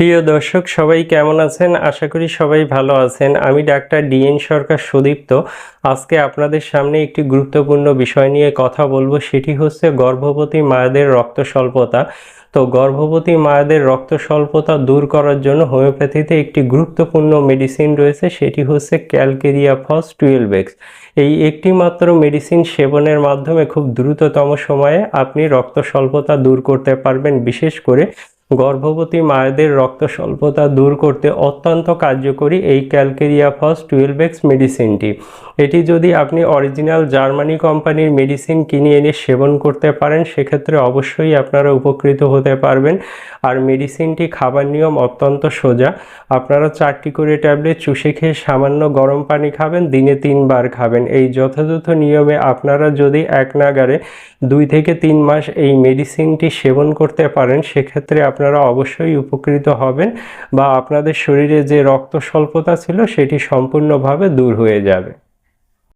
প্রিয় দর্শক, সবাই কেমন আছেন? আশা করি সবাই ভালো আছেন। আমি ডাক্তার ডিএন সরকার সুদীপ্ত। আজকে আপনাদের সামনে একটি গুরুত্বপূর্ণ বিষয় নিয়ে কথা বলব। সেটি হচ্ছে গর্ভবতী মায়েদের রক্ত স্বল্পতা তো গর্ভবতী মায়েদের রক্ত স্বল্পতা দূর করার জন্য হোমিওপ্যাথিতে একটি গুরুত্বপূর্ণ মেডিসিন রয়েছে। সেটি হচ্ছে ক্যালকেরিয়া ফস টুয়েলভ এক্স। এই একটি মাত্র মেডিসিন সেবনের মাধ্যমে খুব দ্রুততম সময়ে আপনি রক্ত স্বল্পতা দূর করতে পারবেন। বিশেষ করে গর্ভবতী মায়েদের রক্ত স্বল্পতা দূর করতে অত্যন্ত কার্যকরী এই ক্যালকেরিয়া ফস টুয়েলভ এক্স মেডিসিনটি। এটি যদি আপনি অরিজিনাল জার্মানি কোম্পানির মেডিসিন কিনে এনে সেবন করতে পারেন, সেক্ষেত্রে অবশ্যই আপনারা উপকৃত হতে পারবেন। আর মেডিসিনটি খাবার নিয়ম অত্যন্ত সোজা। আপনারা চারটি করে ট্যাবলেট চুষে খেয়ে সামান্য গরম পানি খাবেন, দিনে তিনবার খাবেন। এই যথাযথ নিয়মে আপনারা যদি এক নাগারে দুই থেকে তিন মাস এই মেডিসিনটি সেবন করতে পারেন, সেক্ষেত্রে আপনারা অবশ্যই উপকৃত হবেন বা আপনাদের শরীরে যে রক্ত স্বল্পতা ছিল সেটি সম্পূর্ণভাবে দূর হয়ে যাবে।